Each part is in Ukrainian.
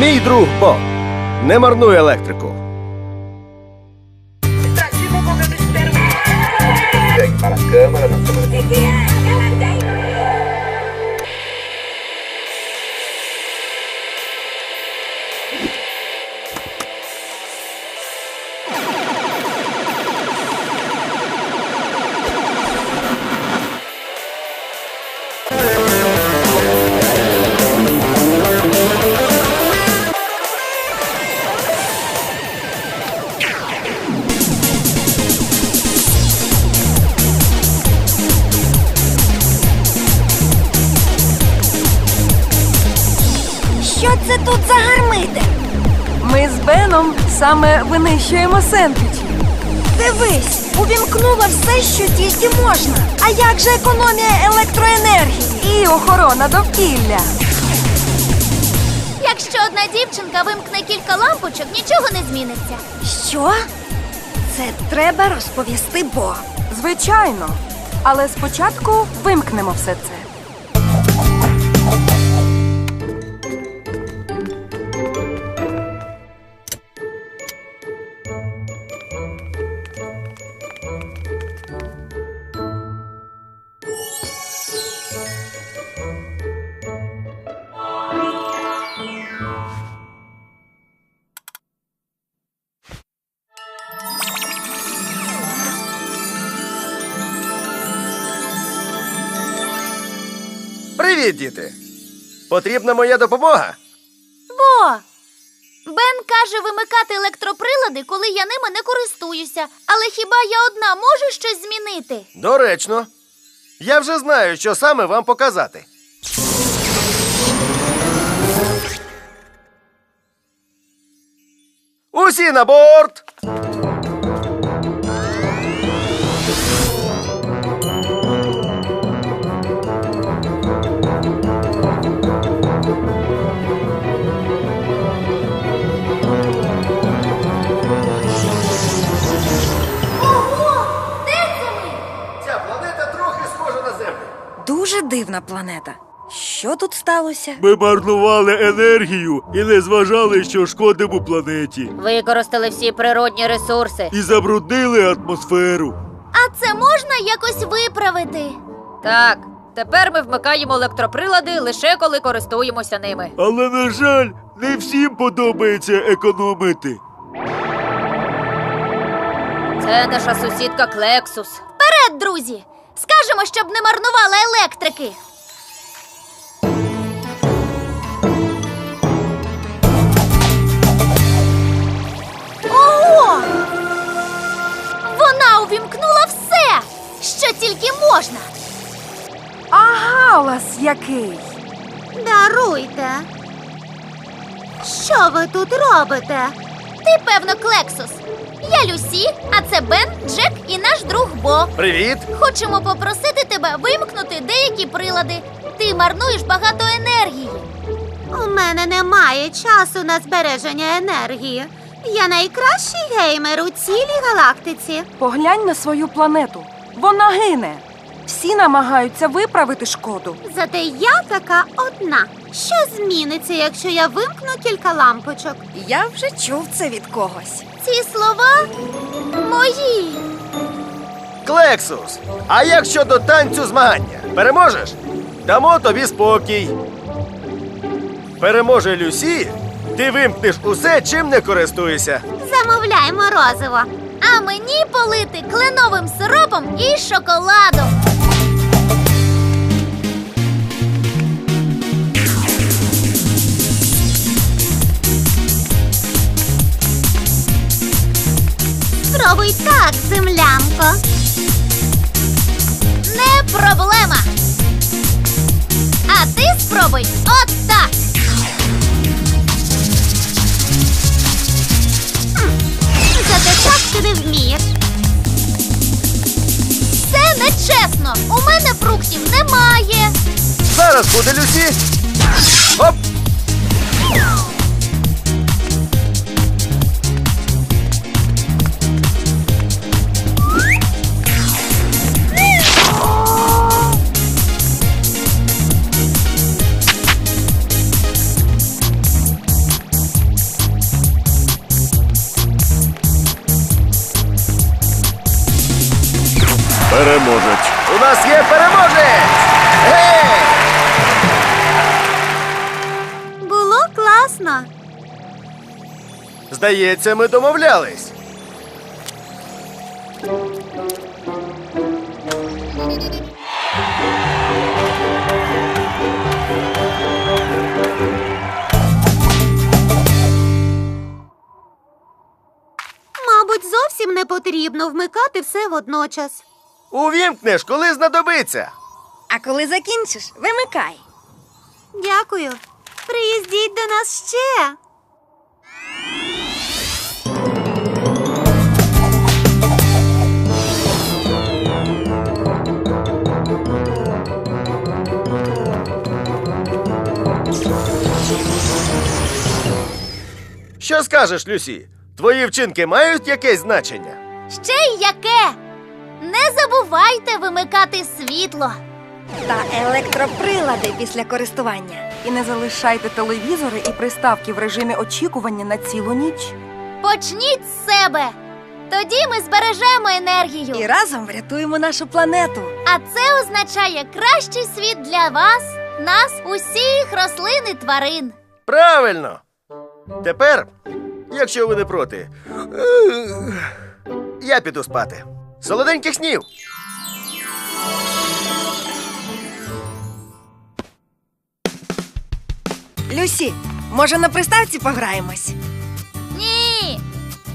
Мій друг Бо. Не марнуй електрику. Що це тут за гармиди? Ми з Беном саме винищуємо сендвічі. Дивись, увімкнула все, що тільки можна. А як же економія електроенергії? І охорона довкілля. Якщо одна дівчинка вимкне кілька лампочок, нічого не зміниться. Що? Це треба розповісти Бо. Звичайно. Але спочатку вимкнемо все це. Привіт, діти! Потрібна моя допомога? Бо Бен каже вимикати електроприлади, коли я ними не користуюся. Але хіба я одна можу щось змінити? Доречно. Я вже знаю, що саме вам показати. Усі на борт! Дивна планета. Що тут сталося? Ми марнували енергію і не зважали, що шкодимо планеті. Використали всі природні ресурси. І забруднили атмосферу. А це можна якось виправити? Так, тепер ми вмикаємо електроприлади лише коли користуємося ними. Але, на жаль, не всім подобається економити. Це наша сусідка Клексус. Вперед, друзі! Скажемо, щоб не марнували електрики. Ого! Вона увімкнула все, що тільки можна. А галас який! Даруйте. Що ви тут робите? Ти, певно, Клексус. Я Люсі, а це Бен, Джек і наш друг Бо. Привіт! Хочемо попросити тебе вимкнути деякі прилади. Ти марнуєш багато енергії. У мене немає часу на збереження енергії. Я найкращий геймер у цілій галактиці. Поглянь на свою планету. Вона гине. Всі намагаються виправити шкоду. Зате я така одна. Що зміниться, якщо я вимкну кілька лампочок? Я вже чув це від когось. Ці слова мої. Клексус! А як щодо танцю змагання? Переможеш? Дамо тобі спокій. Переможе Люсі, ти вимкнеш усе, чим не користуєшся. Замовляй морозиво. А мені полити кленовим сиропом і шоколадом. Спробуй так, землянко. Не проблема. А ти спробуй от так. Зате так ти не вмієш. Це нечесно. У мене фруктів немає. Зараз буде Люсі. Оп! Переможець! Гей! Було класно. Здається, ми домовлялись. Мабуть, зовсім не потрібно вмикати все водночас. Увімкнеш, коли знадобиться. А коли закінчиш, вимикай. Дякую. Приїздіть до нас ще. Що скажеш, Люсі? Твої вчинки мають якесь значення? Ще й яке? Не забувайте вимикати світло. Та електроприлади після користування. І не залишайте телевізори і приставки в режимі очікування на цілу ніч. Почніть з себе. Тоді ми збережемо енергію. І разом врятуємо нашу планету. А це означає кращий світ для вас, нас, усіх рослин і тварин. Правильно. Тепер, якщо ви не проти, я піду спати. Солоденьких снів. Люсі, може на приставці пограємось? Ні.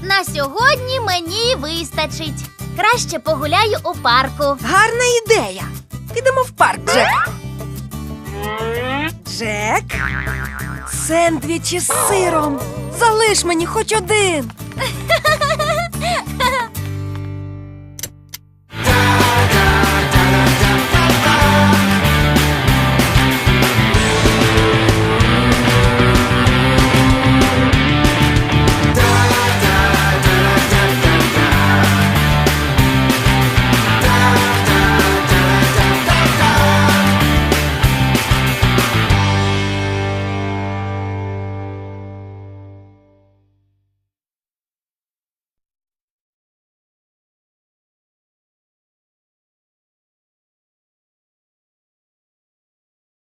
На сьогодні мені вистачить. Краще погуляю у парку. Гарна ідея. Підемо в парк, Джек. Джек? Сендвічі з сиром. Залиш мені хоч один.